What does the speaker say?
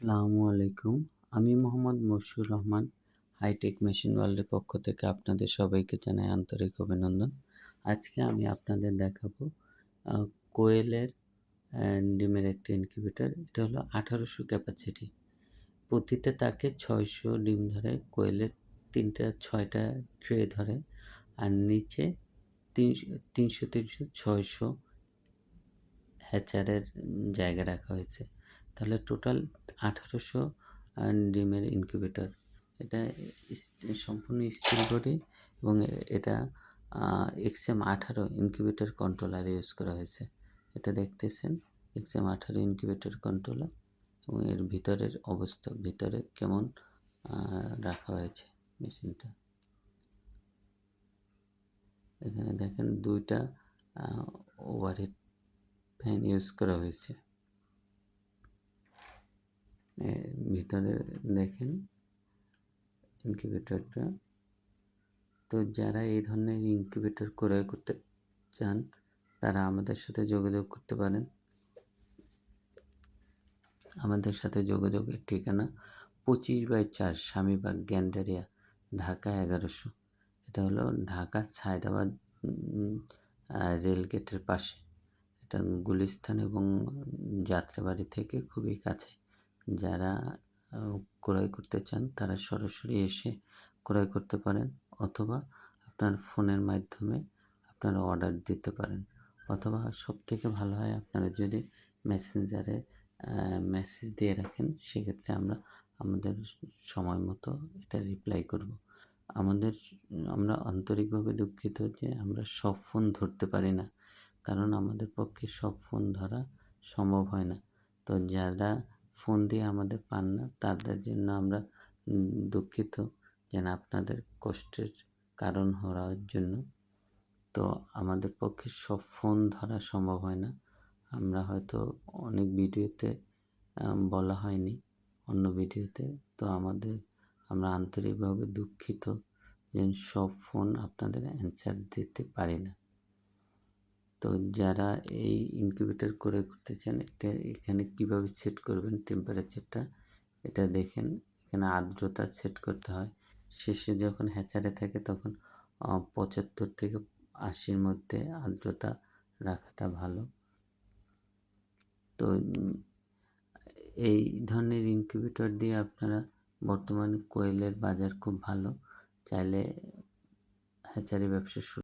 আসসালামু আলাইকুম। আমি মোহাম্মদ মশিউর রহমান, হাইটেক মেশিন ওয়ার্ল্ডের পক্ষ থেকে আপনাদের সবাইকে জানাই আন্তরিক অভিনন্দন। আজকে আমি আপনাদের দেখাবো কোয়েলের ডিমের একটি ইনকিউবেটর এটা হলো আঠারোশো ক্যাপাসিটি প্রতিটা তাকে ছয়শো ডিম ধরে, কোয়েলের তিনটা, ছয়টা ট্রে ধরে, আর নিচে তিনশো তিনশো তিনশো, ছয়শো হ্যাচারের জায়গা রাখা হয়েছে। তাহলে টোটাল আঠারোশো ডিমের ইনকিউবেটর এটা সম্পূর্ণ স্টিল বডি এবং এটা এক্সএম আঠারো ইনকিউবেটর কন্ট্রোলার ইউজ করা হয়েছে। এটা দেখতেছেন এক্সএম আঠারো ইনকিউবেটর কন্ট্রোলার এবং এর ভিতরের অবস্থা, ভিতরে কেমন রাখা হয়েছে মেশিনটা। এখানে দেখেন দুইটা ওভারহেড ফ্যান ইউজ করা হয়েছে এর ভিতরে দেখেন ইনকিউবেটরটা তো যারা এই ধরনের ইনকিউবেটর ক্রয় করতে চান, তারা আমাদের সাথে যোগাযোগ করতে পারেন। আমাদের সাথে যোগাযোগের ঠিকানা পঁচিশ বাই চার স্বামীবাগ, গ্যান্ডারিয়া, ঢাকা এগারোশো। এটা হলো ঢাকা ছায়দাবাদ রেলগেটের পাশে। এটা গুলিস্তান এবং যাত্রাবাড়ি থেকে খুবই কাছে। যারা ক্রয় করতে চান, তারা সরাসরি এসে ক্রয় করতে পারেন অথবা আপনার ফোনের মাধ্যমে আপনারা অর্ডার দিতে পারেন। অথবা সব থেকে ভালো হয় আপনারা যদি মেসেঞ্জারে মেসেজ দিয়ে রাখেন, সেক্ষেত্রে আমরা আমাদের সময় মতো এটা রিপ্লাই করব। আমাদের, আমরা আন্তরিকভাবে দুঃখিত যে আমরা সব ফোন ধরতে পারি না, কারণ আমাদের পক্ষে সব ফোন ধরা সম্ভব হয় না। তো যারা ফোন দিয়ে আমাদের পান না। তাদের জন্য আমরা দুঃখিত যেন আপনাদের কষ্টের কারণ হওয়ার জন্য। তো আমাদের পক্ষে সব ফোন ধরা সম্ভব হয় না। আমরা হয়তো অনেক ভিডিওতে বলা হয়নি অন্য ভিডিওতে। তো আমাদের, আমরা আন্তরিকভাবে দুঃখিত যে সব ফোন আপনাদের অ্যান্সার দিতে পারি না। তো যারা এই ইনকিউবেটর করে করতে চান, এটা এখানে কীভাবে সেট করবেন টেম্পারেচারটা এটা দেখেন। এখানে আর্দ্রতা সেট করতে হয়। শেষে যখন হ্যাচারে থাকে, তখন পঁচাত্তর থেকে আশির মধ্যে আর্দ্রতা রাখাটা ভালো। তো, এই ধরনের ইনকিউবেটর দিয়ে আপনারা বর্তমানে কোয়েলের বাজার খুব ভালো। চাইলে হ্যাচারি ব্যবসা শুরু